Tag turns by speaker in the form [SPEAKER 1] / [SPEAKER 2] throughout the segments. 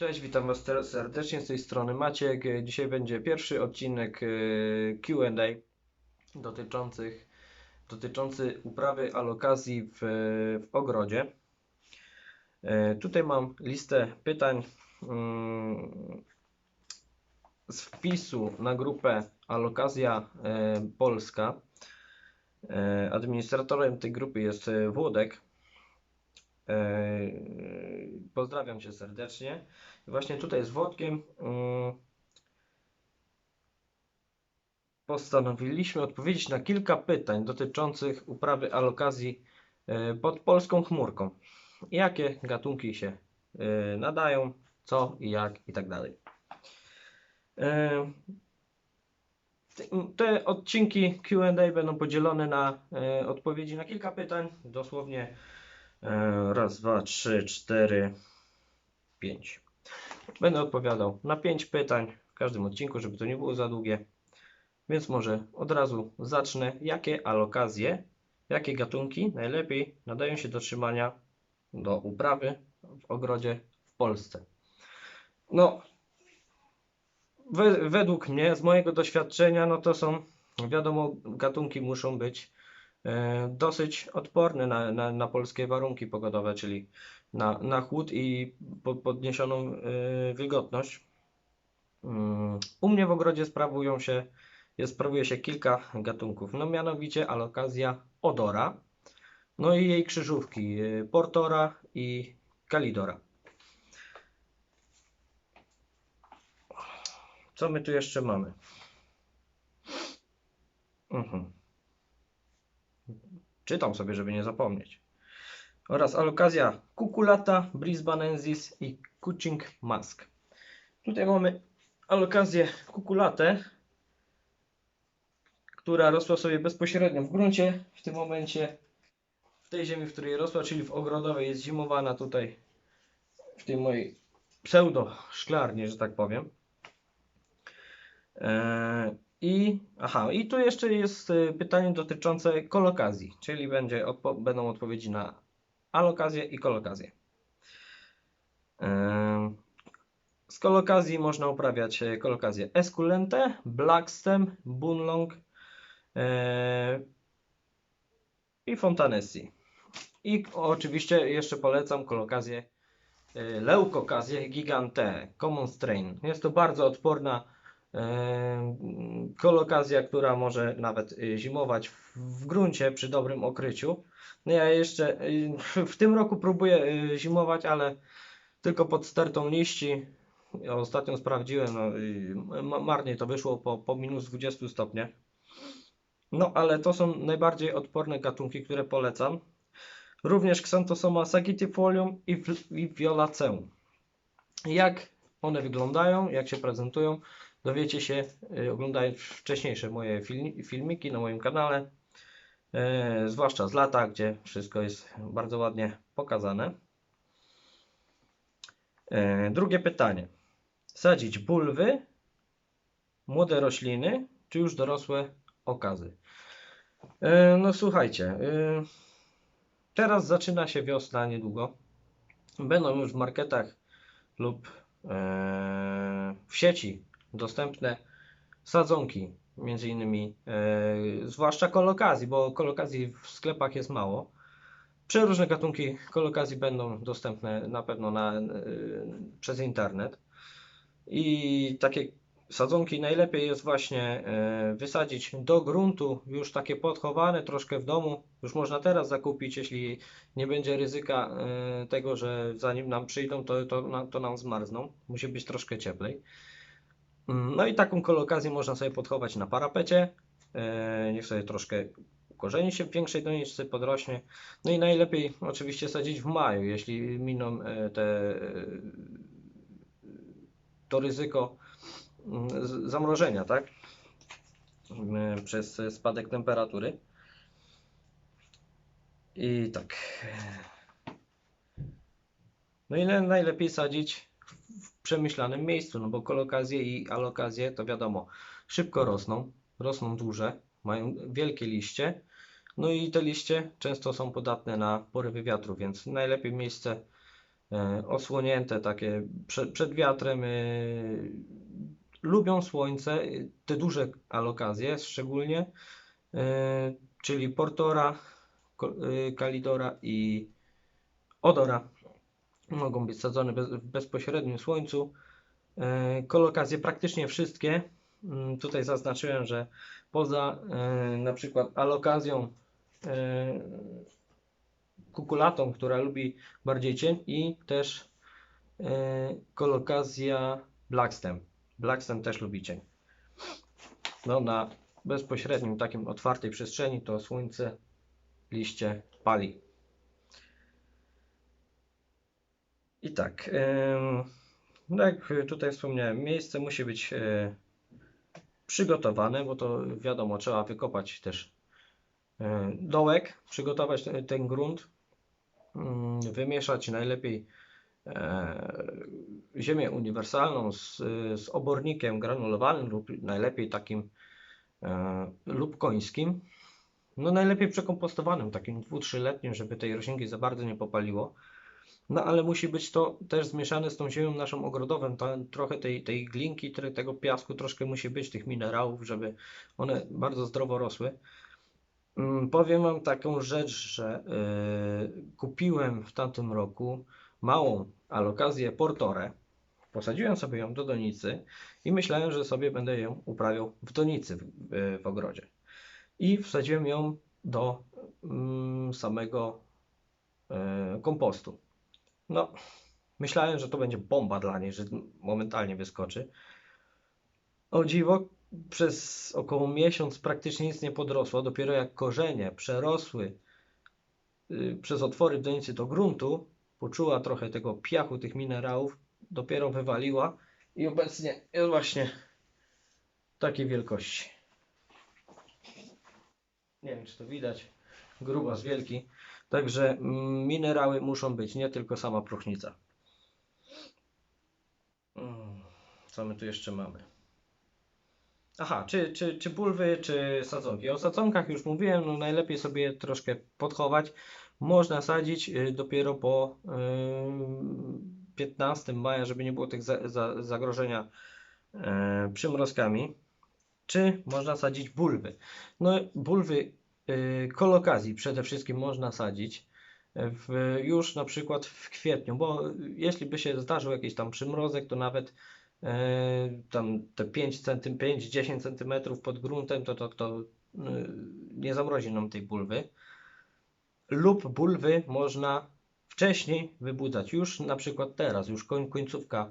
[SPEAKER 1] Cześć, witam Was serdecznie z tej strony Maciek. Dzisiaj będzie pierwszy odcinek e, Q&A dotyczących, dotyczący uprawy alokacji w, w ogrodzie. E, Tutaj mam listę pytań mm, z wpisu na grupę Alokazja e, Polska. Administratorem tej grupy jest Włodek. Pozdrawiam Cię serdecznie. I Właśnie tutaj z Włodkiem mm, postanowiliśmy odpowiedzieć na kilka pytań dotyczących uprawy alokazji e, pod polską chmurką. Jakie gatunki się e, nadają, co i jak i tak dalej. E, te- odcinki Q&A będą podzielone na odpowiedzi na kilka pytań, dosłownie raz, dwa, trzy, cztery, pięć. Będę odpowiadał na pięć pytań w każdym odcinku, żeby to nie było za długie. Więc może od razu zacznę. Jakie alokazje, jakie gatunki najlepiej nadają się do trzymania do uprawy w ogrodzie w Polsce? No, we, według mnie, z mojego doświadczenia, no to są, wiadomo, gatunki muszą być e, dosyć odporne na, na, na polskie warunki pogodowe, czyli na, na chłód i po, podniesioną e, wilgotność. Mm, U mnie w ogrodzie sprawują się, jest, sprawuje się kilka gatunków, no mianowicie alokazja odora, no i jej krzyżówki e, portora i kalidora. Co my tu jeszcze mamy? Mhm. Czytam sobie, żeby nie zapomnieć. Oraz alokazja cuculata, brisbanensis i kuching mask. Tutaj mamy alokazję cuculatę, która rosła sobie bezpośrednio w gruncie. W tym momencie w tej ziemi, w której rosła, czyli w ogrodowej, jest zimowana tutaj w tej mojej pseudo szklarni, że tak powiem. Eee, I, aha, i tu jeszcze jest e, pytanie dotyczące kolokazji, czyli będzie odpo będą odpowiedzi na alokazję i kolokazję. Z kolokazji można uprawiać e, kolokazję esculente, blackstem, bunlong eee, i fontanessi. I oczywiście jeszcze polecam kolokazję e, leukokazję gigante, common strain. Jest to bardzo odporna e, kolokazja, która może nawet e, zimować w, gruncie przy dobrym okryciu. No ja jeszcze e, w tym roku próbuję e, zimować, ale tylko pod stertą liści. Ja ostatnio sprawdziłem, no, marnie to wyszło po, po minus 20 stopniach. No ale to są najbardziej odporne gatunki, które polecam. Również Xanthosoma sagitifolium i, i Violaceum. Jak one wyglądają, jak się prezentują, dowiecie się y, oglądając wcześniejsze moje filmi- filmiki na moim kanale. E, zwłaszcza z lata, gdzie wszystko jest bardzo ładnie pokazane. E, drugie pytanie. Sadzić bulwy, młode rośliny, czy już dorosłe okazy? No słuchajcie, teraz zaczyna się wiosna niedługo. Będą już w marketach lub w sieci dostępne sadzonki, między innymi, e, zwłaszcza kolokazji, bo kolokazji w sklepach jest mało. Przeróżne gatunki kolokazji będą dostępne na pewno na, e, przez internet. I takie sadzonki najlepiej jest właśnie e, wysadzić do gruntu, już takie podchowane troszkę w domu. Już można teraz zakupić, jeśli nie będzie ryzyka tego, że zanim nam przyjdą, to, to, na- to nam zmarzną. Musi być troszkę cieplej. Mm, No i taką kolokazję można sobie podchować na parapecie. E, niech sobie troszkę ukorzeni się w większej doniczce, podrośnie. No i najlepiej oczywiście sadzić w maju, jeśli miną e, te, e, to ryzyko mm, zamrożenia, tak? Przez spadek temperatury. I tak. No i na- najlepiej sadzić przemyślanym miejscu, no bo kolokazje i alokazje to wiadomo, szybko rosną, rosną duże, mają wielkie liście, no i te liście często są podatne na porywy wiatru, więc najlepiej miejsce e, osłonięte, takie przed, przed wiatrem. e, Lubią słońce, e, te duże alokazje szczególnie, czyli Portora, Kalidora i Odora mogą być sadzone bez, w bezpośrednim słońcu. E, Kolokazje praktycznie wszystkie. Mm, Tutaj zaznaczyłem, że poza e, na przykład alokazją e, kukulatą, która lubi bardziej cień i też kolokazja Blackstem. Blackstem też lubi cień. No na bezpośrednim takim otwartej przestrzeni to słońce liście pali. I tak, no jak tutaj wspomniałem, miejsce musi być e, przygotowane, bo to wiadomo, trzeba wykopać też e, dołek, przygotować ten, grunt, mm, wymieszać najlepiej e, ziemię uniwersalną z, z obornikiem granulowanym lub najlepiej takim lub końskim. No najlepiej przekompostowanym, takim dwu, trzyletnim, żeby tej roślinki za bardzo nie popaliło. No ale musi być to też zmieszane z tą ziemią naszą ogrodową, tam trochę tej, tej glinki, tego piasku, troszkę musi być tych minerałów, żeby one bardzo zdrowo rosły. Mm, Powiem Wam taką rzecz, że yy, kupiłem w tamtym roku małą alokazję Portore. Posadziłem sobie ją do donicy i myślałem, że sobie będę ją uprawiał w donicy w, w, w ogrodzie. I wsadziłem ją do mm, samego e, kompostu. No, myślałem, że to będzie bomba dla niej, że momentalnie wyskoczy. O dziwo, przez około miesiąc praktycznie nic nie podrosło. Dopiero jak korzenie przerosły y, przez otwory w donicy do gruntu, poczuła trochę tego piachu, tych minerałów, dopiero wywaliła i obecnie jest właśnie takiej wielkości. Nie wiem, czy to widać. Grubas wielki. Także mm, minerały muszą być, nie tylko sama próchnica. Mm, Co my tu jeszcze mamy? Aha, czy, czy, czy bulwy, czy sadzonki. O sadzonkach już mówiłem, no najlepiej sobie troszkę podchować. Można sadzić y, dopiero po y, 15 maja, żeby nie było tych za, za, zagrożenia y, przymrozkami. Czy można sadzić bulwy? No bulwy y, kolokazji przede wszystkim można sadzić w, już na przykład w kwietniu, bo jeśli by się zdarzył jakiś tam przymrozek, to nawet e, tam te 5 cm, 5-10 cm pod gruntem, to, to, to y, nie zamrozi nam tej bulwy. Lub bulwy można wcześniej wybudzać, już na przykład teraz, już koń, końcówka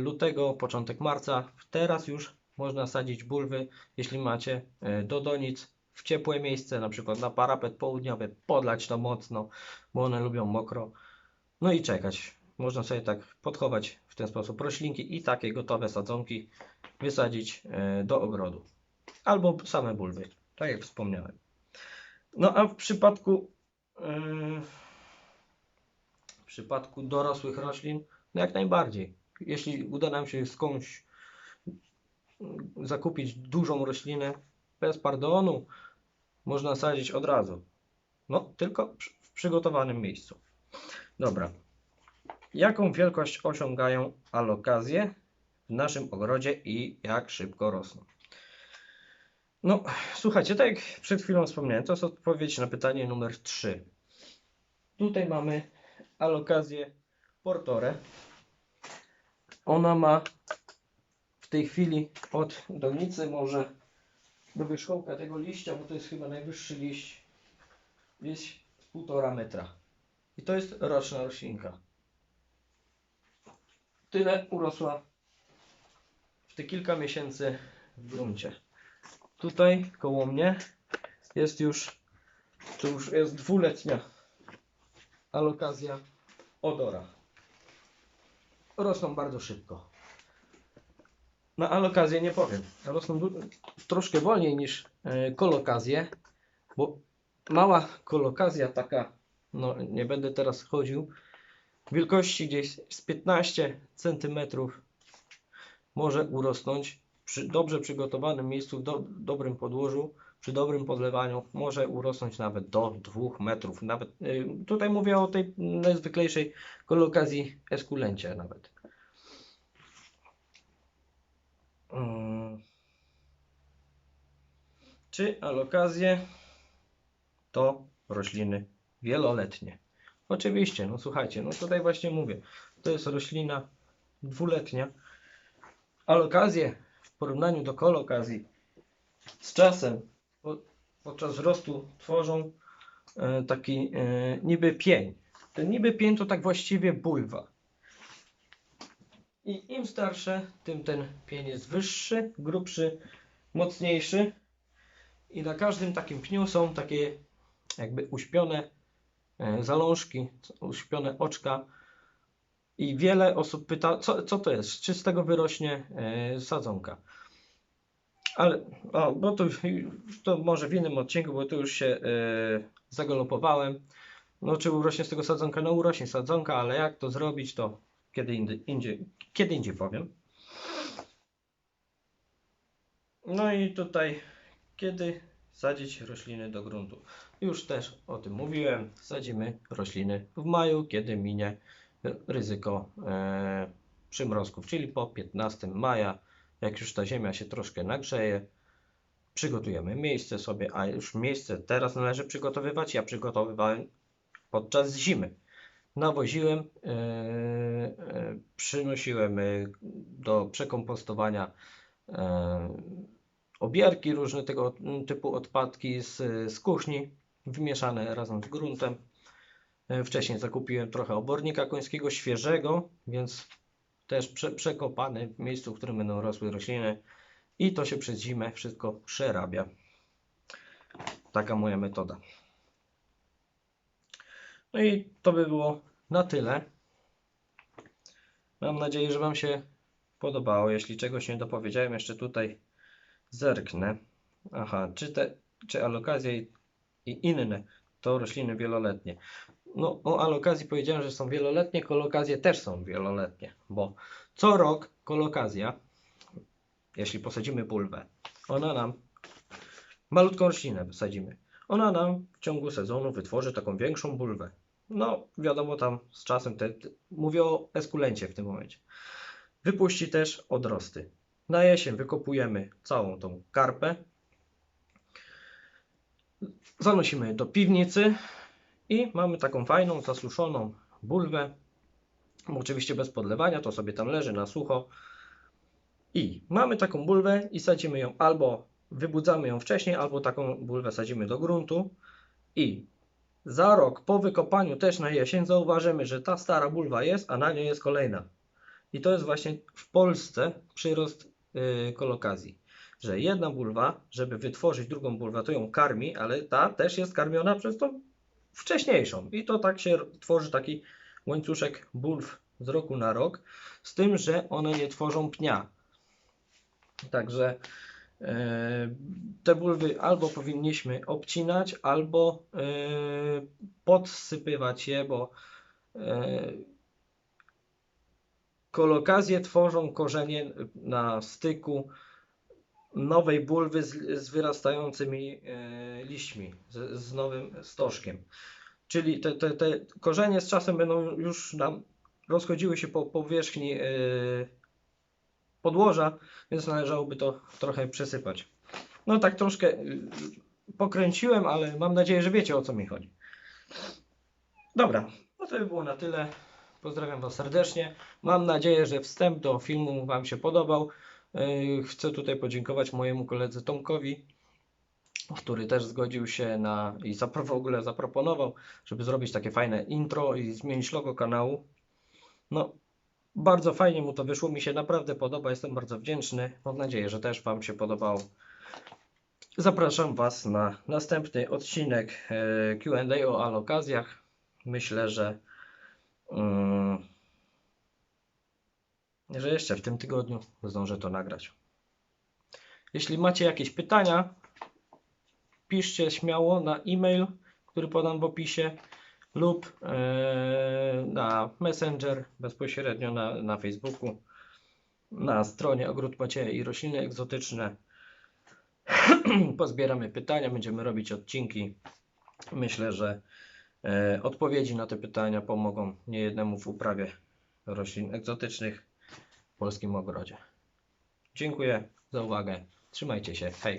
[SPEAKER 1] lutego, początek marca, teraz już można sadzić bulwy, jeśli macie do donic w ciepłe miejsce, na przykład na parapet południowy, podlać to mocno, bo one lubią mokro. No i czekać. Można sobie tak podchować w ten sposób roślinki i takie gotowe sadzonki wysadzić e, do ogrodu. Albo same bulwy, tak jak wspomniałem. No a w przypadku e, w przypadku dorosłych roślin, no jak najbardziej. Jeśli uda nam się skądś mm, zakupić dużą roślinę bez pardonu, można sadzić od razu. No, tylko w przygotowanym miejscu. Dobra. Jaką wielkość osiągają alokazje w naszym ogrodzie i jak szybko rosną? No, słuchajcie, tak jak przed chwilą wspomniałem, to jest odpowiedź na pytanie numer 3. Tutaj mamy alokazję Portore. Ona ma w tej chwili od donicy może wierzchołka tego liścia, bo to jest chyba najwyższy liść, jest półtora metra. I to jest roczna roślinka. Tyle urosła w te kilka miesięcy w gruncie. Tutaj koło mnie jest już, to już jest dwuletnia alokazja odora. Rosną bardzo szybko. Na alokazję nie powiem. Rosną troszkę wolniej niż e, kolokazje, bo mała kolokazja taka, no nie będę teraz chodził, wielkości gdzieś z 15 cm może urosnąć przy dobrze przygotowanym miejscu, w do, dobrym podłożu, przy dobrym podlewaniu może urosnąć nawet do 2 metrów. Nawet, y, tutaj mówię o tej najzwyklejszej kolokazji eskulencie nawet. Mm. Czy alokazje to rośliny wieloletnie? Oczywiście, no słuchajcie, no tutaj właśnie mówię, to jest roślina dwuletnia. Alokazje w porównaniu do kolokazji z czasem po, podczas wzrostu tworzą e, taki e, niby pień. Ten niby pień to tak właściwie bulwa. I im starsze, tym ten pień jest wyższy, grubszy, mocniejszy. I na każdym takim pniu są takie jakby uśpione e, zalążki, uśpione oczka. I wiele osób pyta, co, co to jest, czy z tego wyrośnie e, sadzonka. Ale, o, bo to, to może w innym odcinku, bo tu już się zagalopowałem. No, czy urośnie z tego sadzonka? No, urośnie sadzonka, ale jak to zrobić, to kiedy indziej, kiedy indziej powiem. No i tutaj, kiedy sadzić rośliny do gruntu. Już też o tym mówiłem. Sadzimy rośliny w maju, kiedy minie ryzyko e, przymrozków, czyli po 15 maja, jak już ta ziemia się troszkę nagrzeje, przygotujemy miejsce sobie, a już miejsce teraz należy przygotowywać. Ja przygotowywałem podczas zimy. Nawoziłem, e, e, przynosiłem e, do przekompostowania obierki, różne tego typu odpadki z, z kuchni, wymieszane razem z gruntem. Wcześniej zakupiłem trochę obornika końskiego świeżego, więc też prze, przekopany w miejscu, w którym będą rosły rośliny i to się przez zimę wszystko przerabia. Taka moja metoda. No i to by było na tyle. Mam nadzieję, że Wam się podobało. Jeśli czegoś nie dopowiedziałem, jeszcze tutaj zerknę. Aha, czy te, czy alokazje i, inne to rośliny wieloletnie. No, o alokazji powiedziałem, że są wieloletnie, kolokazje też są wieloletnie, bo co rok kolokazja, jeśli posadzimy bulwę, ona nam, malutką roślinę sadzimy, ona nam w ciągu sezonu wytworzy taką większą bulwę. No, wiadomo, tam z czasem, te, te, mówię o eskulencie w tym momencie, wypuści też odrosty. Na jesień wykopujemy całą tą karpę, zanosimy do piwnicy i mamy taką fajną, zasuszoną bulwę. Oczywiście bez podlewania, to sobie tam leży na sucho. I mamy taką bulwę i sadzimy ją albo wybudzamy ją wcześniej, albo taką bulwę sadzimy do gruntu. I za rok po wykopaniu też na jesień zauważymy, że ta stara bulwa jest, a na niej jest kolejna. I to jest właśnie w Polsce przyrost yy, kolokazji. Że jedna bulwa, żeby wytworzyć drugą bulwę, to ją karmi, ale ta też jest karmiona przez tą wcześniejszą. I to tak się tworzy taki łańcuszek bulw z roku na rok, z tym, że one nie tworzą pnia. Także te bulwy albo powinniśmy obcinać, albo e, podsypywać je, bo e, kolokazje tworzą korzenie na styku nowej bulwy z, z wyrastającymi e, liśćmi, z, z nowym stożkiem. Czyli te, te, te korzenie z czasem będą już nam rozchodziły się po powierzchni e, podłoża, więc należałoby to trochę przesypać. No tak troszkę e, pokręciłem, ale mam nadzieję, że wiecie o co mi chodzi. Dobra, no to by było na tyle. Pozdrawiam Was serdecznie. Mam nadzieję, że wstęp do filmu Wam się podobał. Yy, Chcę tutaj podziękować mojemu koledze Tomkowi, który też zgodził się na i w ogóle zaproponował, żeby zrobić takie fajne intro i zmienić logo kanału. No, bardzo fajnie mu to wyszło, mi się naprawdę podoba, jestem bardzo wdzięczny. Mam nadzieję, że też Wam się podobało. Zapraszam Was na następny odcinek e, Q&A o alokazjach. Myślę, że mm, że jeszcze w tym tygodniu zdążę to nagrać. Jeśli macie jakieś pytania, piszcie śmiało na e-mail, który podam w opisie lub e, na Messenger bezpośrednio na, na Facebooku, na stronie Ogród Macieja i Rośliny Egzotyczne. Pozbieramy pytania, będziemy robić odcinki. Myślę, że e, odpowiedzi na te pytania pomogą niejednemu w uprawie roślin egzotycznych w polskim ogrodzie. Dziękuję za uwagę. Trzymajcie się. Hej.